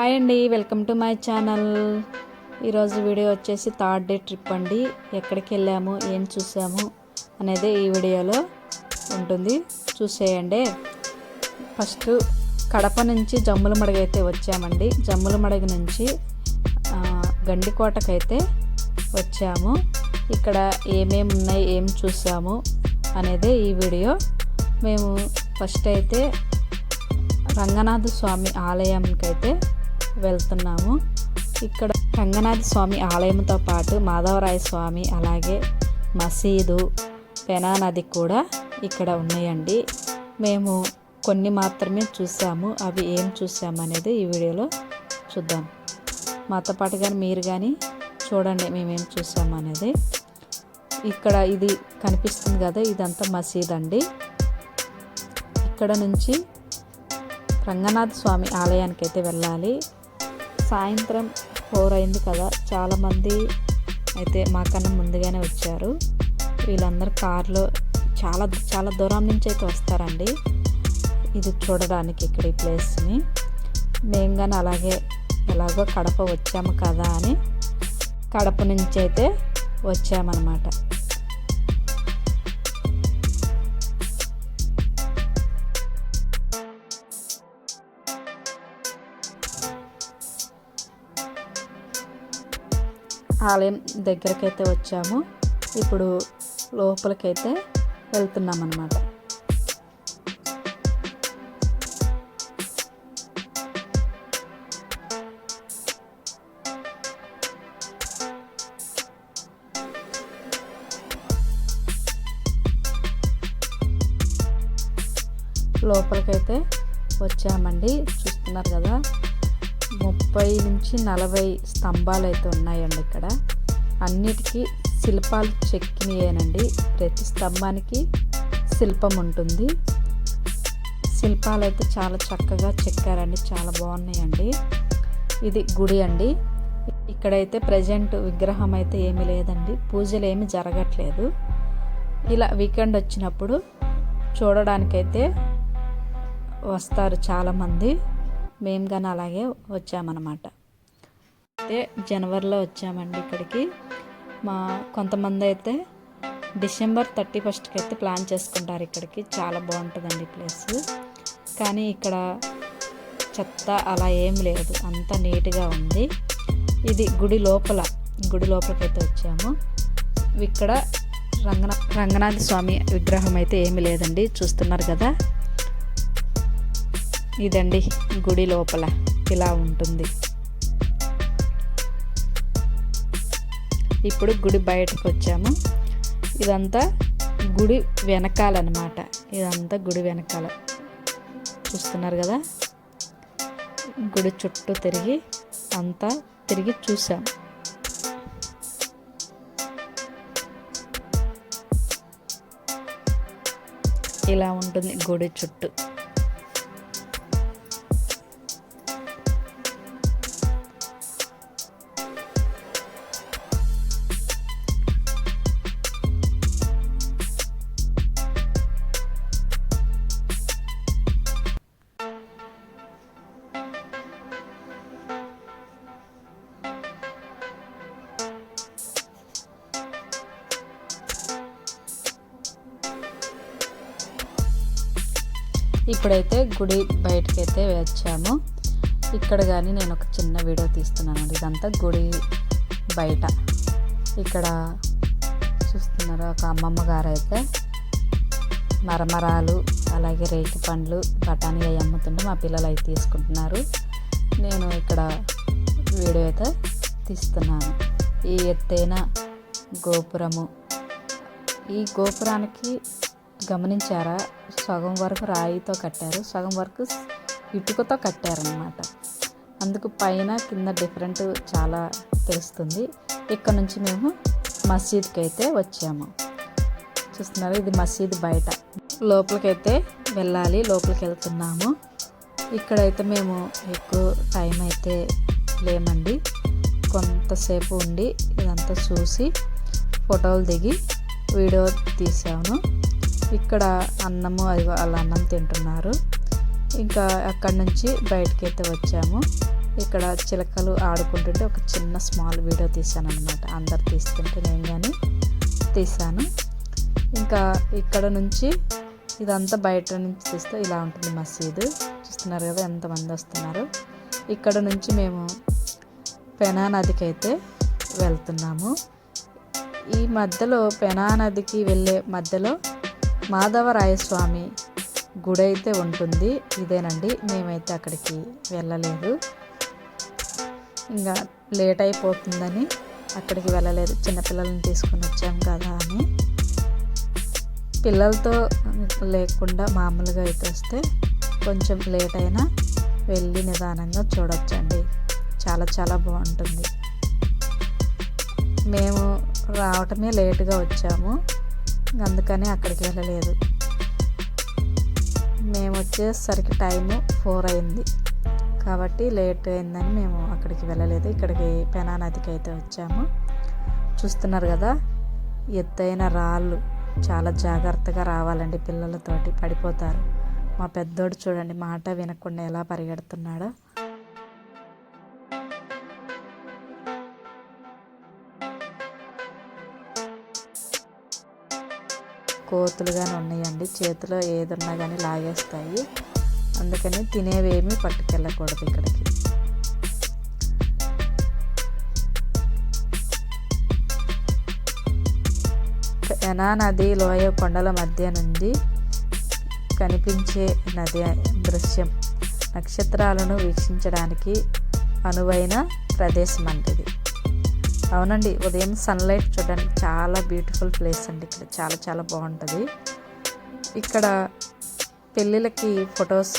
Hi అండి welcome to my channel. ఈరోజు video వచ్చేసి థర్డ్ డే ట్రిప్ అండి. ఎక్కడికి వెళ్ళాము ఏం చూసాము అనేది ఈ వీడియోలో ఉంటుంది. చూసేయండి. ఫస్ట్ కడప నుంచి జమ్ముల మడగైతే వచ్చామండి. జమ్ముల మడగ నుంచి గండికోటకైతే వచ్చాము. ఇక్కడ ఏమేమి ఉన్నాయి ఏం చూసాము అనేది ఈ వీడియో. మేము ఫస్ట్ అయితే రంగనాథ స్వామి ఆలయంకైతే వెళ్తున్నాము. ఇక్కడ రంగనాథ స్వామి ఆలయంతో పాటు మాధవరాయ స్వామి అలాగే మసీదు పెనా నది కూడా ఇక్కడ ఉన్నాయండి. మేము కొన్ని మాత్రమే చూసాము. అవి ఏం చూసాము అనేది ఈ వీడియోలో చూద్దాం. మాతో పాటు కానీ మీరు కానీ చూడండి మేమేం చూసాము అనేది. ఇక్కడ ఇది కనిపిస్తుంది కదా ఇదంతా మసీద్ అండి. ఇక్కడ నుంచి రంగనాథ స్వామి ఆలయానికి అయితే వెళ్ళాలి. సాయంత్రం ఫోర్ అయింది కదా చాలామంది అయితే మాకన్నా ముందుగానే వచ్చారు. వీళ్ళందరూ కార్లో చాలా చాలా దూరం నుంచి అయితే వస్తారండి. ఇది చూడడానికి ఇక్కడ ఈ ప్లేస్ని. మేము కానీ అలాగే ఎలాగో కడప వచ్చాము కదా అని కడప నుంచి అయితే వచ్చామన్నమాట. ఆలయం దగ్గరకైతే వచ్చాము. ఇప్పుడు లోపలికైతే వెళ్తున్నాం అన్నమాట లోపలికైతే వచ్చామండి. చూస్తున్నారు కదా ముప్పై నుంచి నలభై స్తంభాలు అయితే ఉన్నాయండి ఇక్కడ. అన్నిటికీ శిల్పాలు చెక్కినయేనండి. ప్రతి స్తంభానికి శిల్పం ఉంటుంది. శిల్పాలు అయితే చాలా చక్కగా చెక్కారండి. చాలా బాగున్నాయండి. ఇది గుడి అండి. ఇక్కడైతే ప్రజెంట్ విగ్రహం అయితే ఏమీ లేదండి. పూజలు ఏమి జరగట్లేదు. ఇలా వీకెండ్ వచ్చినప్పుడు చూడడానికైతే వస్తారు చాలామంది. మేము కానీ అలాగే వచ్చామన్నమాట. అయితే జనవరిలో వచ్చామండి ఇక్కడికి. మా కొంతమంది అయితే డిసెంబర్ థర్టీ ఫస్ట్కి అయితే ప్లాన్ చేసుకుంటారు ఇక్కడికి. చాలా బాగుంటుందండి ప్లేస్. కానీ ఇక్కడ చెత్త అలా ఏం లేదు. అంత నీట్గా ఉంది. ఇది గుడి లోపల గుడి లోపలికి అయితే వచ్చాము. ఇక్కడ రంగనా రంగనాథ స్వామి విగ్రహం అయితే ఏమీ లేదండి. చూస్తున్నారు కదా. ఇదండి గుడి లోపల ఇలా ఉంటుంది. ఇప్పుడు గుడి బయటకు వచ్చాము. ఇదంతా గుడి వెనకాలన్నమాట. ఇదంతా గుడి వెనకాల. చూస్తున్నారు కదా? గుడి చుట్టూ తిరిగి అంతా తిరిగి చూసాం. ఇలా ఉంటుంది గుడి చుట్టూ. ఇప్పుడైతే గుడి బయటకైతే వచ్చాము. ఇక్కడ కానీ నేను ఒక చిన్న వీడియో తీస్తున్నాను. ఇదంతా గుడి బయట. ఇక్కడ చూస్తున్నారు? ఒక అమ్మమ్మ గారు అయితే మరమరాలు అలాగే రేగి పండ్లు బఠానీ అవి అమ్ముతుంటే మా పిల్లలు అవి తీసుకుంటున్నారు. నేను ఇక్కడ వీడియో అయితే తీస్తున్నాను. ఈ ఎత్తైన గోపురము. ఈ గోపురానికి గమనించారా? సగం వరకు రాయితో కట్టారు సగం వరకు ఇటుకతో కట్టారనమాట అందుకు పైన కింద డిఫరెంట్ చాలా తెలుస్తుంది. ఇక్కడ నుంచి మేము మసీద్కి అయితే వచ్చాము. చూస్తున్నారు ఇది మసీద్ బయట. లోపలికైతే వెళ్ళాలి లోపలికి వెళ్తున్నాము ఇక్కడైతే మేము ఎక్కువ టైం అయితే లేమండి. కొంతసేపు ఉండి ఇదంతా చూసి ఫోటోలు దిగి వీడియో తీసాను ఇక్కడ అన్నము అది వాళ్ళ అన్నం తింటున్నారు. ఇంకా అక్కడి నుంచి బయటకి అయితే వచ్చాము. ఇక్కడ చిలకలు ఆడుకుంటుంటే ఒక చిన్న స్మాల్ వీడియో తీసాను అనమాట అందరు తీస్తుంటే నేను కానీ తీశాను. ఇంకా ఇక్కడ నుంచి ఇదంతా బయట నుంచి తీస్తే ఇలా ఉంటుంది మసీదు. చూస్తున్నారు కదా ఎంతమంది వస్తున్నారు. ఇక్కడ నుంచి మేము పెనా నదికి అయితే వెళ్తున్నాము. ఈ మధ్యలో పెనా నదికి వెళ్ళే మధ్యలో మాధవరాయస్వామి గుడి అయితే ఉంటుంది. ఇదేనండి. మేమైతే అక్కడికి వెళ్ళలేదు. ఇంకా లేట్ అయిపోతుందని అక్కడికి వెళ్ళలేదు. చిన్నపిల్లల్ని తీసుకొని వచ్చాం కదా అని. పిల్లలతో లేకుండా మామూలుగా అయితే వస్తే కొంచెం లేట్ అయినా వెళ్ళి నిదానంగా చూడొచ్చండి. చాలా చాలా బాగుంటుంది. మేము రావటమే లేటుగా వచ్చాము. అందుకని అక్కడికి వెళ్ళలేదు. మేము వచ్చేసరికి టైము ఫోర్ అయింది. కాబట్టి లేట్ అయిందని మేము అక్కడికి వెళ్ళలేదు. ఇక్కడికి పెనా నదికి అయితే వచ్చాము. చూస్తున్నారు కదా ఎత్తైన రాళ్ళు. చాలా జాగ్రత్తగా రావాలండి పిల్లలతోటి పడిపోతారు. మా పెద్దోడు చూడండి మాట వినకుండా ఎలా పరిగెడుతున్నాడో. కోతులుగానే ఉన్నాయండి. చేతిలో ఏదున్నా కానీ లాగేస్తాయి. అందుకని తినేవేమీ పట్టుకెళ్ళకూడదు ఇక్కడికి. ఎనా నది లోయ కొండల మధ్య నుండి కనిపించే నది దృశ్యం. నక్షత్రాలను వీక్షించడానికి అనువైన ప్రదేశం అంటది అవునండి ఉదయం సన్లైట్ చూడండి చాలా బ్యూటిఫుల్ ప్లేస్ అండి ఇక్కడ. చాలా చాలా బాగుంటుంది. ఇక్కడ పెళ్ళిళ్ళకి ఫొటోస్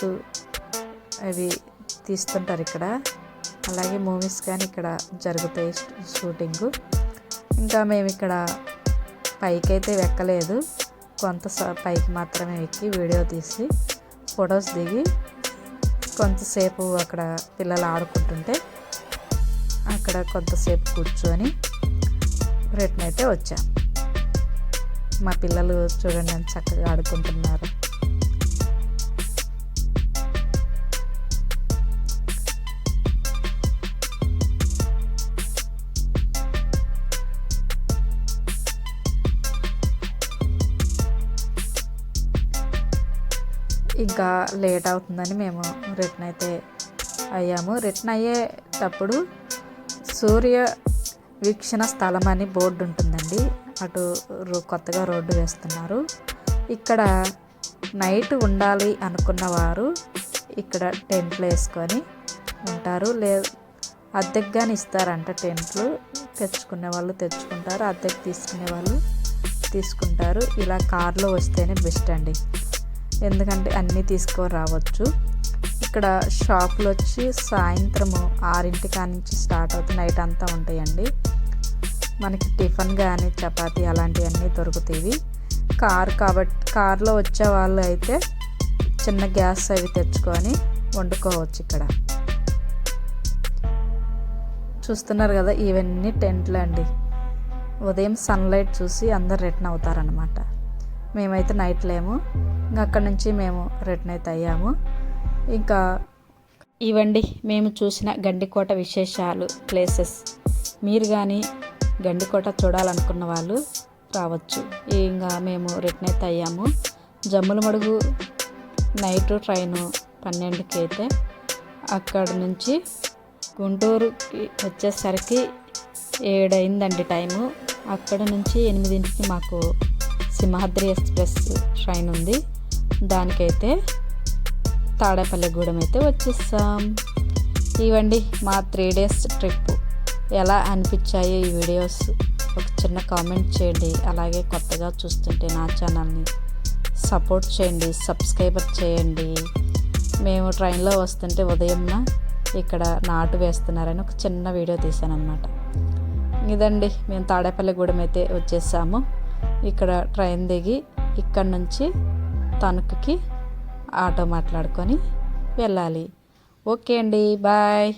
అవి తీస్తుంటారు ఇక్కడ. అలాగే మూవీస్ కానీ ఇక్కడ జరుగుతాయి షూటింగు ఇంకా మేము ఇక్కడ పైకి అయితే ఎక్కలేదు కొంత పైకి మాత్రమే ఎక్కి వీడియో తీసి ఫొటోస్ దిగి కొంతసేపు అక్కడ పిల్లలు ఆడుకుంటుంటే అక్కడ కొంతసేపు కూర్చొని రిటర్న్ అయితే వచ్చాం. మా పిల్లలు చూడండి అని చక్కగా ఆడుకుంటున్నారు. ఇంకా లేట్ అవుతుందని మేము రిటర్న్ అయితే అయ్యాము. రిటర్న్ అయ్యేటప్పుడు సూర్య వీక్షణ స్థలం అని బోర్డు ఉంటుందండి. అటు కొత్తగా రోడ్డు వేస్తున్నారు. ఇక్కడ నైట్ ఉండాలి అనుకున్న వారు ఇక్కడ టెంట్లు వేసుకొని ఉంటారు. లే అద్దెకు కానీ ఇస్తారంట టెంట్లు. తెచ్చుకునే వాళ్ళు తెచ్చుకుంటారు అద్దెకు తీసుకునే వాళ్ళు తీసుకుంటారు. ఇలా కార్లో వస్తేనే బెస్ట్ అండి. ఎందుకంటే అన్నీ తీసుకొని రావచ్చు. ఇక్కడ షాపులు వచ్చి సాయంత్రము ఆరింటి నుంచి స్టార్ట్ అవుతుంది నైట్ అంతా ఉంటాయండి. మనకి టిఫిన్ కానీ చపాతీ అలాంటివన్నీ దొరుకుతాయి కార్ కాబట్టి కార్లో వచ్చే వాళ్ళు అయితే చిన్న గ్యాస్ అవి తెచ్చుకొని వండుకోవచ్చు ఇక్కడ. చూస్తున్నారు కదా ఇవన్నీ టెంట్లు అండి. ఉదయం సన్లైట్ చూసి అందరు రిటర్న్ అవుతారనమాట మేమైతే నైట్ లేము. ఇంకా అక్కడ నుంచి మేము రిటర్న్ అయితే అయ్యాము. ఇంకా ఇవండి మేము చూసిన గండికోట విశేషాలు ప్లేసెస్ మీరు కానీ గండికోట చూడాలనుకున్న వాళ్ళు రావచ్చు. ఇంకా మేము రిటర్న్ అయితే అయ్యాము. జమ్ముల మడుగు నైట్ ట్రైను పన్నెండుకి అయితే అక్కడ నుంచి గుంటూరుకి వచ్చేసరికి ఏడైందండి టైము. అక్కడ నుంచి ఎనిమిదింటికి మాకు సింహాద్రి ఎక్స్ప్రెస్ ట్రైన్ ఉంది. దానికైతే తాడేపల్లిగూడెం అయితే వచ్చేస్తాం ఇవండి మా త్రీ డేస్ ట్రిప్. ఎలా అనిపించాయో ఈ వీడియోస్? ఒక చిన్న కామెంట్ చేయండి. అలాగే కొత్తగా చూస్తుంటే నా ఛానల్ని సపోర్ట్ చేయండి సబ్స్క్రైబర్ చేయండి. మేము ట్రైన్లో వస్తుంటే ఉదయం ఇక్కడ నాటు వేస్తున్నారని ఒక చిన్న వీడియో తీశాను అనమాట ఇదండి మేము తాడేపల్లిగూడెం అయితే వచ్చేసాము. ఇక్కడ ట్రైన్ దిగి ఇక్కడ నుంచి తణుకుకి ఆటో మాట్లాడుకొని వెళ్ళాలి. ఓకే అండి బాయ్.